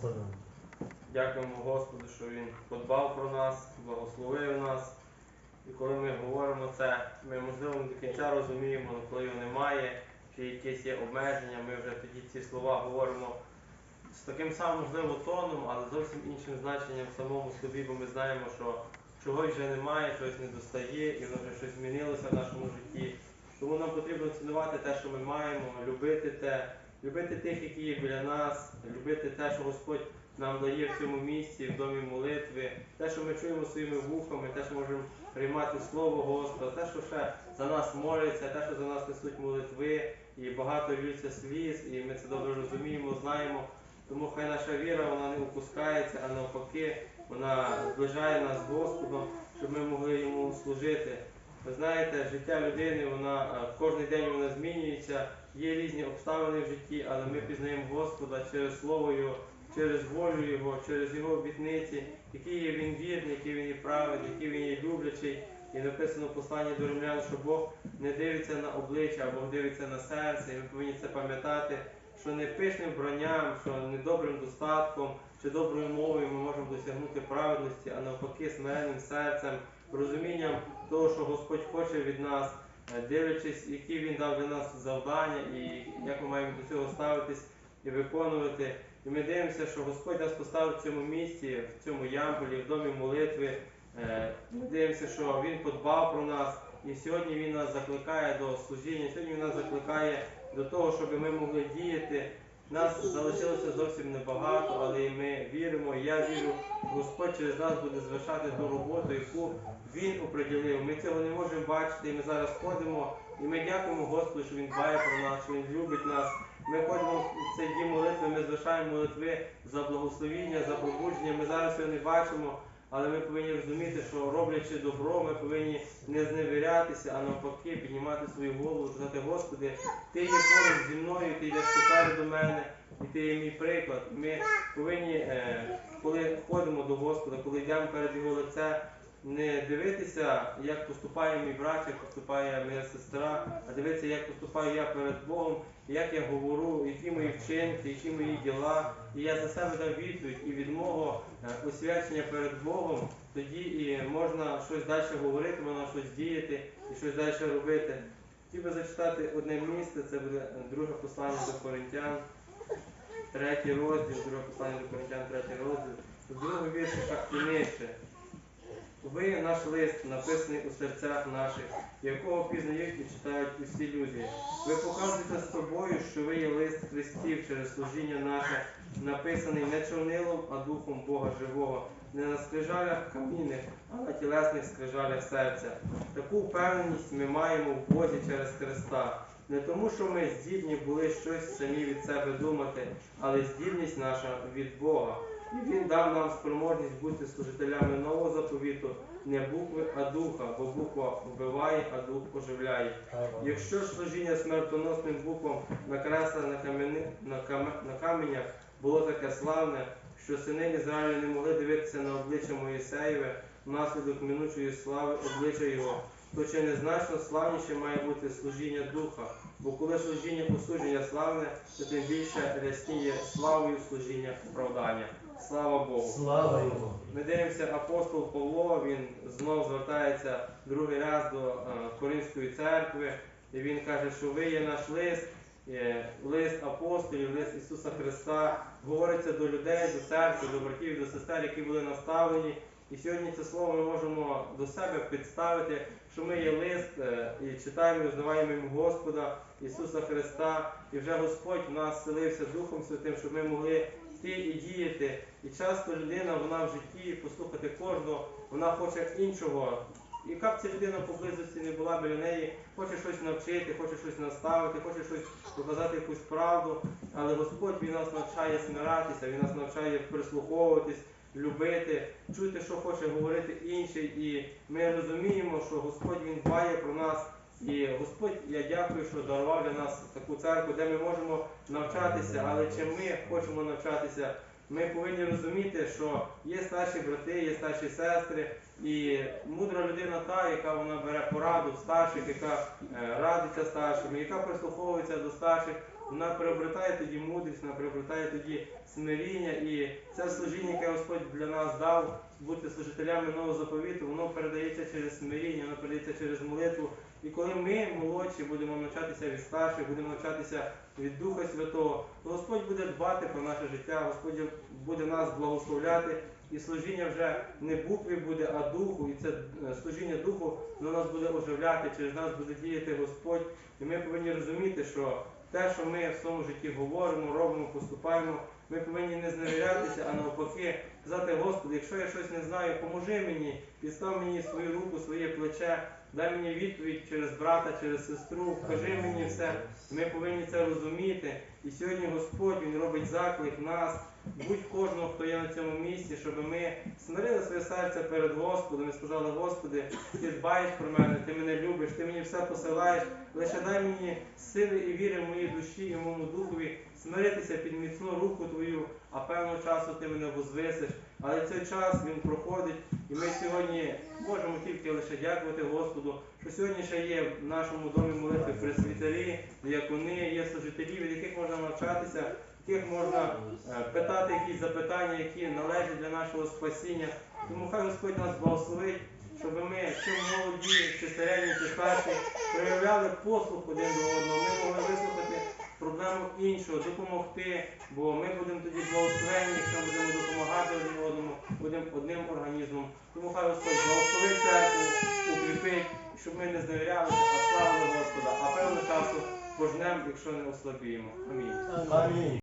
Господом. Дякуємо Господу, що Він подбав про нас, благословив нас. І коли ми говоримо це, ми можливо не до кінця розуміємо, коли його немає, чи якісь є обмеження, ми вже тоді ці слова говоримо з таким самим можливо тоном, але зовсім іншим значенням самому собі, бо ми знаємо, що чогось вже немає, чогось не достає, і воно вже щось змінилося в нашому житті. Тому нам потрібно цінувати те, що ми маємо, любити те, любити тих, які є біля нас, любити те, що Господь нам дає в цьому місці, в домі молитви, те, що ми чуємо своїми вухами, те, що можемо приймати Слово Господа, те, що ще за нас моляться, те, що за нас несуть молитви, і багато льються сліз, і ми це добре розуміємо, знаємо. Тому хай наша віра вона не опускається, а навпаки, вона зближає нас з Господом, щоб ми могли йому служити. Ви знаєте, життя людини, вона е, кожен день вона змінюється, є різні обставини в житті, але ми пізнаємо Господа через Слово Його, через волю Його, через Його обітниці, який є він вірний, який він є праведний, який він є люблячий. І написано в посланні до римлян, що Бог не дивиться на обличчя, а Бог дивиться на серце. І ми повинні це пам'ятати, що не пишним броням, що не добрим достатком чи доброю мовою ми можемо досягнути праведності, а навпаки, смиренним серцем, розумінням того, що Господь хоче від нас, дивлячись, які Він дав для нас завдання і як ми маємо до цього ставитись і виконувати. І ми дивимося, що Господь нас поставив в цьому місці, в цьому ямполі, в домі молитви. Е, Ми дивимося, що Він подбав про нас, і сьогодні Він нас закликає до служіння, сьогодні Він нас закликає до того, щоб ми могли діяти. Нас залишилося зовсім небагато, але ми віримо, я вірю, Господь через нас буде звершати ту роботу, яку Він оприділив. Ми цього не можемо бачити, і ми зараз ходимо, і ми дякуємо Господу, що Він дбає про нас, що Він любить нас. Ми ходимо в цей дім молитви, ми звершаємо молитви за благословіння, за пробудження. Ми зараз його не бачимо, але ми повинні розуміти, що роблячи добро, ми повинні не зневірятися, а навпаки піднімати свою голову, сказати, Господи, Ти є поруч зі мною, ти йдеш попереду мене, і ти є мій приклад. Ми повинні, е, коли ходимо до Господа, коли йдемо перед Його лице, не дивитися, як поступає мій брат, як поступає моя сестра, а дивитися, як поступаю я перед Богом, як я говорю, які мої вчинки, які мої діла. І я за себе дам відповідь і від освячення перед Богом, тоді і можна щось далі говорити, можна щось діяти і щось далі робити. Хотів би зачитати одне місце, це буде е, друге послання до Коринтян, третій розділ, друге послання до Коринтян, третій розділ, з другого віршика і. Ви наш лист, написаний у серцях наших, якого пізнають і читають усі люди. Ви показуєте з собою, що ви є лист Христів через служіння наше, написаний не чорнилом, а духом Бога живого, не на скрижалях камінних, а на тілесних скрижалях серця. Таку впевненість ми маємо в Бозі через Христа. Не тому, що ми здібні були щось самі від себе думати, але здібність наша від Бога. І Він дав нам спроможність бути служителями нового заповіту, не букви, а духа, бо буква вбиває, а дух оживляє. Якщо ж служіння смертоносним буквам накреслене на, на, каме- на каменях було таке славне, що сини Ізраїлю не могли дивитися на обличчя Моїсеєве внаслідок минучої слави обличчя його, то чи незначно славніше має бути служіння духа, бо коли служіння осудження славне, то тим більше рясніє славою служіння оправдання. Слава Богу! Слава Йому! Ми дивимося, апостол Павло, він знов звертається другий раз до е, Коринської церкви, і він каже, що ви є наш лист, е, лист апостолів, лист Ісуса Христа, говориться до людей, до церкви, до братів, до сестер, які були наставлені. І сьогодні це слово ми можемо до себе підставити, що ми є лист е, і читаємо, і узнаваємо Господа Ісуса Христа, і вже Господь в нас селився Духом Святим, щоб ми могли йти і діяти. І часто людина, вона в житті, послухати кожного, вона хоче іншого. Яка б ця людина поблизості не була біля неї, хоче щось навчити, хоче щось наставити, хоче щось показати якусь правду. Але Господь Він нас навчає смиратися, Він нас навчає прислуховуватись, любити, чути, що хоче говорити інший. І ми розуміємо, що Господь Він дбає про нас. І Господь, я дякую, що дарував для нас таку церкву, де ми можемо навчатися, але чим ми хочемо навчатися, ми повинні розуміти, що є старші брати, є старші сестри, і мудра людина та, яка вона бере пораду старших, яка е, радиться старшими, яка прислуховується до старших, вона приобретає тоді мудрість, вона приобретає тоді смиріння. І це служіння, яке Господь для нас дав, бути служителями нового заповіту, воно передається через смиріння, воно передається через молитву. І коли ми, молодші, будемо навчатися від старших, будемо навчатися від Духа Святого, то Господь буде дбати про наше життя, Господь буде нас благословляти, і служіння вже не букві буде, а духу. І це е, служіння духу воно нас буде оживляти, через нас буде діяти Господь. І ми повинні розуміти, що те, що ми в своєму житті говоримо, робимо, поступаємо, ми повинні не зневірятися, а навпаки казати, Господи, якщо я щось не знаю, поможи мені, підстав мені свою руку, своє плече, дай мені відповідь через брата, через сестру, вкажи мені все. Ми повинні це розуміти. І сьогодні Господь Він робить заклик нас, будь кожного, хто є на цьому місці, щоб ми смирили своє серце перед Господом і сказали, Господи, ти дбаєш про мене, ти мене любиш, ти мені все посилаєш. Лише дай мені сили і віри в моїй душі і моєму духові смиритися під міцну руку Твою, а певного часу ти мене возвисиш. Але цей час він проходить, і ми сьогодні можемо тільки лише дякувати Господу, що сьогодні ще є в нашому домі молитви пресвітері, діакони, є служителі, від яких можна навчатися, яких можна е, питати якісь запитання, які належать для нашого спасіння. Тому хай Господь нас благословить, щоб ми, чи молоді, чи середні, чи старші, проявляли послух один до одного. Ми могли вислухати проблему іншого, допомогти, бо ми будемо тоді благословені, якщо будемо допомагати один будемо одним організмом. Тому хай Господь благословить церкву, укріпить, щоб ми не зневірялися, а славили Господа, а певно часу пожнемо, якщо не ослабіємо. Амінь. Амінь.